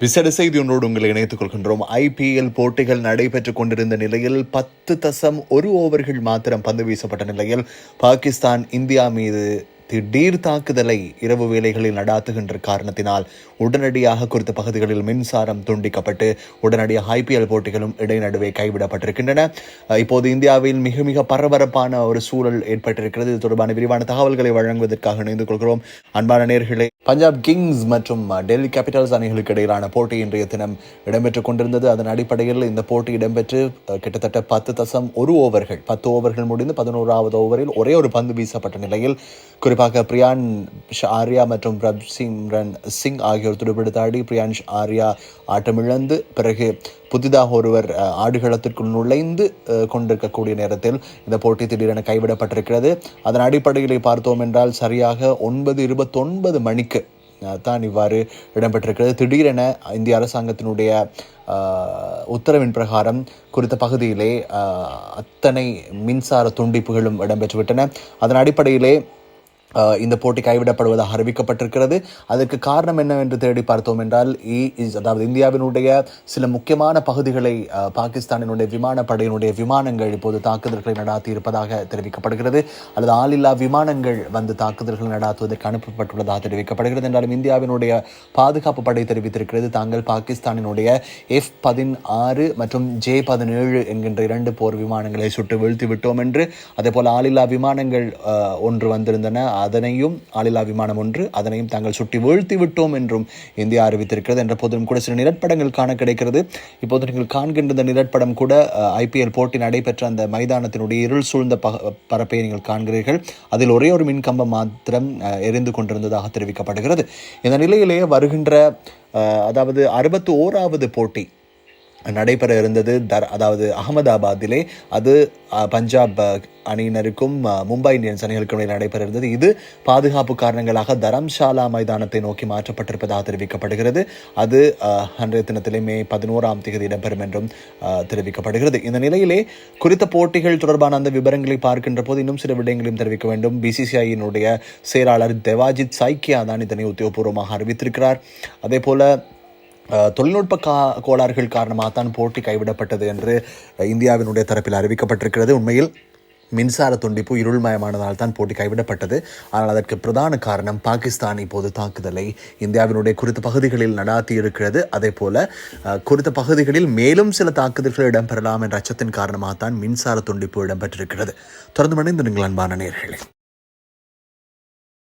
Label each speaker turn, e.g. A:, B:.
A: விசேட செய்தியொன்றோடு உங்களை இணைத்துக் கொள்கின்றோம். ஐபிஎல் போட்டிகள் நடைபெற்றுக் கொண்டிருந்த நிலையில் பத்து தசம் ஒரு ஓவர்கள் மாத்திரம் பந்து வீசப்பட்ட நிலையில் பாகிஸ்தான் இந்தியா மீது திடீர் தாக்குதலை இரவு வேலைகளில் நடாத்துகின்ற காரணத்தினால் உடனடியாக குறித்த பகுதிகளில் மின்சாரம் துண்டிக்கப்பட்டு உடனடியாக ஐபிஎல் போட்டிகளும் இடைநடுவே கைவிடப்பட்டிருக்கின்றன. இப்போது இந்தியாவில் மிக மிக பரபரப்பான ஒரு சூழல் ஏற்பட்டிருக்கிறது. இது தொடர்பான விரிவான தகவல்களை வழங்குவதற்காக இணைந்து கொள்கிறோம். அன்பான நேர்களே பஞ்சாப் கிங்ஸ் மற்றும் டெல்லி கேபிட்டல்ஸ் அணிகளுக்கு இடையிலான போட்டி இன்றைய தினம் இடம்பெற்றுக் கொண்டிருந்தது. அதன் அடிப்படையில் இந்த போட்டி இடம்பெற்று கிட்டத்தட்ட பத்து தசம் ஒரு ஓவர்கள் பத்து ஓவர்கள் முடிந்து பதினோராவது ஓவரில் ஒரே ஒரு பந்து வீசப்பட்ட நிலையில் குறிப்பாக பிரியான் ஆர்யா மற்றும் பிரப் சிம்ரன் சிங் ஆகியோர் துடுப்படுத்தாடி பிரியான்ஷ் ஆர்யா ஆட்டமிழந்து பிறகு புதிதாக ஒருவர் ஆடுகளத்திற்குள் நுழைந்து கொண்டிருக்கக்கூடிய நேரத்தில் இந்த போட்டி திடீரென கைவிடப்பட்டிருக்கிறது. அதன் அடிப்படையிலே பார்த்தோம் என்றால் சரியாக ஒன்பது இருபத்தொன்பது மணிக்கு தான் இவ்வாறு இடம்பெற்றிருக்கிறது. திடீரென இந்திய அரசாங்கத்தினுடைய உத்தரவின் பிரகாரம் குறித்த பகுதியிலே அத்தனை மின்சார துண்டிப்புகளும் இடம்பெற்றுவிட்டன. அதன் அடிப்படையிலே இந்த போட்டி கைவிடப்படுவதாக அறிவிக்கப்பட்டிருக்கிறது. அதற்கு காரணம் என்னவென்று தேடி பார்த்தோம் என்றால் இ- இஸ்- அதாவது இந்தியாவினுடைய சில முக்கியமான பகுதிகளை பாகிஸ்தானினுடைய விமானப்படையினுடைய விமானங்கள் இப்போது தாக்குதல்களை நடாத்தி இருப்பதாக தெரிவிக்கப்படுகிறது. அல்லது ஆளில்லா விமானங்கள் வந்து தாக்குதல்கள் நடாத்துவதற்கு அனுப்பப்பட்டுள்ளதாக தெரிவிக்கப்படுகிறது. என்றாலும் இந்தியாவினுடைய பாதுகாப்பு படை தெரிவித்திருக்கிறது. தாங்கள் பாகிஸ்தானினுடைய எஃப் பதினாறு மற்றும் ஜே பதினேழு என்கின்ற இரண்டு போர் விமானங்களை சுட்டு வீழ்த்தி விட்டோம் என்று. அதே போல் ஆளில்லா விமானங்கள் ஒன்று வந்திருந்தன. அதனையும் ஆளில்லா விமானம் ஒன்று அதனையும் தாங்கள் சுட்டி வீழ்த்தி விட்டோம் என்றும் இந்தியா அறிவித்திருக்கிறது. என்ற போதிலும் கூட சில நிலப்படங்கள் காண கிடைக்கிறது. இப்போது நீங்கள் காண்கின்ற இந்த நிலப்படம் கூட ஐபிஎல் போட்டி நடைபெற்ற அந்த மைதானத்தினுடைய இருள் சூழ்ந்த ப- பரப்பை நீங்கள் காண்கிறீர்கள். அதில் ஒரே ஒரு மின்கம்பம் மாத்திரம் எரிந்து கொண்டிருந்ததாக தெரிவிக்கப்படுகிறது. இந்த நிலையிலேயே வருகின்ற அதாவது அறுபத்தி ஓராவது போட்டி நடைபெற இருந்தது தர் அதாவது அகமதாபாத்திலே அது பஞ்சாப் அணியினருக்கும் மும்பை இந்தியன்ஸ் அணிகளுக்கும் இடையில் நடைபெற இருந்தது இது பாதுகாப்பு காரணங்களாக தரம்ஷாலா மைதானத்தை நோக்கி மாற்றப்பட்டிருப்பதாக தெரிவிக்கப்படுகிறது. அது அன்றைய தினத்திலே மே பதினோராம் தேதி இடம்பெறும் என்றும் தெரிவிக்கப்படுகிறது. இந்த நிலையிலே குறித்த போட்டிகள் தொடர்பான அந்த விவரங்களை பார்க்கின்ற போது இன்னும் சில விடயங்களையும் தெரிவிக்க வேண்டும். பிசிசிஐயினுடைய செயலாளர் தேவாஜித் சைக்கியா தான் இதனை உத்தியோகபூர்வமாக அறிவித்திருக்கிறார். அதே போல தொழில்நுட்ப கா கோளாறுகள் காரணமாக தான் போட்டி கைவிடப்பட்டது என்று இந்தியாவினுடைய தரப்பில் அறிவிக்கப்பட்டிருக்கிறது. உண்மையில் மின்சார துண்டிப்பு இருள்மயமானதால் தான் போட்டி கைவிடப்பட்டது. ஆனால் அதற்கு பிரதான காரணம் பாகிஸ்தான் இப்போது தாக்குதலை இந்தியாவினுடைய குறித்த பகுதிகளில் நடாத்தி இருக்கிறது அதே போல குறித்த பகுதிகளில் மேலும் சில தாக்குதல்கள் இடம்பெறலாம் என்ற அச்சத்தின் காரணமாக தான் மின்சார துண்டிப்பு இடம்பெற்றிருக்கிறது. தொடர்ந்து மணிந்து நீங்கள் அன்பான நேர்களே